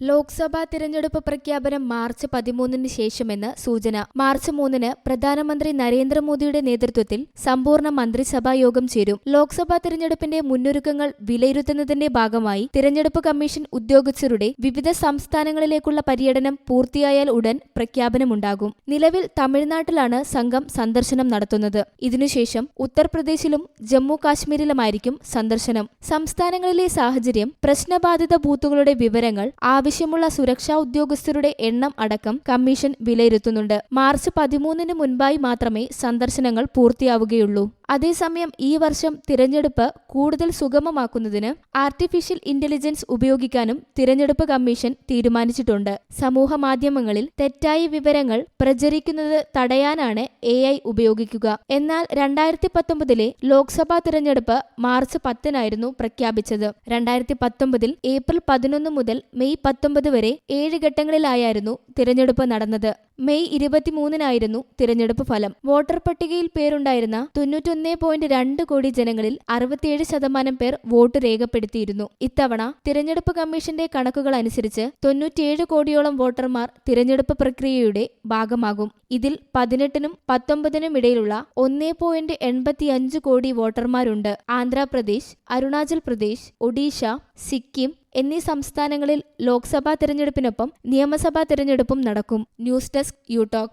ലോക്സഭാ തിരഞ്ഞെടുപ്പ് പ്രഖ്യാപനം മാർച്ച് പതിമൂന്നിന് ശേഷമെന്ന് സൂചന. മാർച്ച് മൂന്നിന് പ്രധാനമന്ത്രി നരേന്ദ്രമോദിയുടെ നേതൃത്വത്തിൽ സമ്പൂർണ മന്ത്രിസഭാ യോഗം ചേരും. ലോക്സഭാ തിരഞ്ഞെടുപ്പിന്റെ മുന്നൊരുക്കങ്ങൾ വിലയിരുത്തുന്നതിന്റെ ഭാഗമായി തിരഞ്ഞെടുപ്പ് കമ്മീഷൻ ഉദ്യോഗസ്ഥരുടെ വിവിധ സംസ്ഥാനങ്ങളിലേക്കുള്ള പര്യടനം പൂർത്തിയായാൽ ഉടൻ പ്രഖ്യാപനമുണ്ടാകും. നിലവിൽ തമിഴ്നാട്ടിലാണ് സംഘം സന്ദർശനം നടത്തുന്നത്. ഇതിനുശേഷം ഉത്തർപ്രദേശിലും ജമ്മു കാശ്മീരിലുമായിരിക്കും സന്ദർശനം. സംസ്ഥാനങ്ങളിലെ സാഹചര്യം പ്രശ്നബാധിത ബൂത്തുകളുടെ വിവരങ്ങൾ ആവശ്യമുള്ള സുരക്ഷാ ഉദ്യോഗസ്ഥരുടെ എണ്ണം അടക്കം കമ്മീഷൻ വിലയിരുത്തുന്നുണ്ട്. മാർച്ച് പതിമൂന്നിന് മുൻപായി മാത്രമേ സന്ദർശനങ്ങൾ പൂർത്തിയാവുകയുള്ളൂ. അതേസമയം ഈ വർഷം തിരഞ്ഞെടുപ്പ് കൂടുതൽ സുഗമമാക്കുന്നതിന് ആർട്ടിഫിഷ്യൽ ഇന്റലിജൻസ് ഉപയോഗിക്കാനും തിരഞ്ഞെടുപ്പ് കമ്മീഷൻ തീരുമാനിച്ചിട്ടുണ്ട്. സമൂഹ മാധ്യമങ്ങളിൽ തെറ്റായ വിവരങ്ങൾ പ്രചരിക്കുന്നത് തടയാനാണ് എ ഉപയോഗിക്കുക. എന്നാൽ രണ്ടായിരത്തി പത്തൊമ്പതിലെ ലോക്സഭാ തിരഞ്ഞെടുപ്പ് മാർച്ച് പത്തിനായിരുന്നു പ്രഖ്യാപിച്ചത്. രണ്ടായിരത്തി പത്തൊമ്പതിൽ ഏപ്രിൽ പതിനൊന്ന് മുതൽ മെയ് പത്തൊമ്പത് വരെ ഏഴ് ഘട്ടങ്ങളിലായിരുന്നു തിരഞ്ഞെടുപ്പ് നടന്നത്. മെയ് ഇരുപത്തിമൂന്നിനായിരുന്നു തിരഞ്ഞെടുപ്പ് ഫലം. വോട്ടർ പട്ടികയിൽ പേരുണ്ടായിരുന്ന തൊണ്ണൂറ്റൊന്ന് പോയിന്റ് രണ്ട് കോടി ജനങ്ങളിൽ അറുപത്തിയേഴ് ശതമാനം പേർ വോട്ട് രേഖപ്പെടുത്തിയിരുന്നു. ഇത്തവണ തിരഞ്ഞെടുപ്പ് കമ്മീഷന്റെ കണക്കുകൾ അനുസരിച്ച് തൊണ്ണൂറ്റിയേഴ് കോടിയോളം വോട്ടർമാർ തിരഞ്ഞെടുപ്പ് പ്രക്രിയയുടെ ഭാഗമാകും. ഇതിൽ പതിനെട്ടിനും പത്തൊമ്പതിനും ഇടയിലുള്ള ഒന്നേ പോയിന്റ് എൺപത്തിയഞ്ച് കോടി വോട്ടർമാരുണ്ട്. ആന്ധ്രാപ്രദേശ് അരുണാചൽ പ്രദേശ് ഒഡീഷ സിക്കിം എന്നീ സംസ്ഥാനങ്ങളിൽ ലോക്സഭാ തിരഞ്ഞെടുപ്പിനൊപ്പം നിയമസഭാ തിരഞ്ഞെടുപ്പും നടക്കും. News desk you talk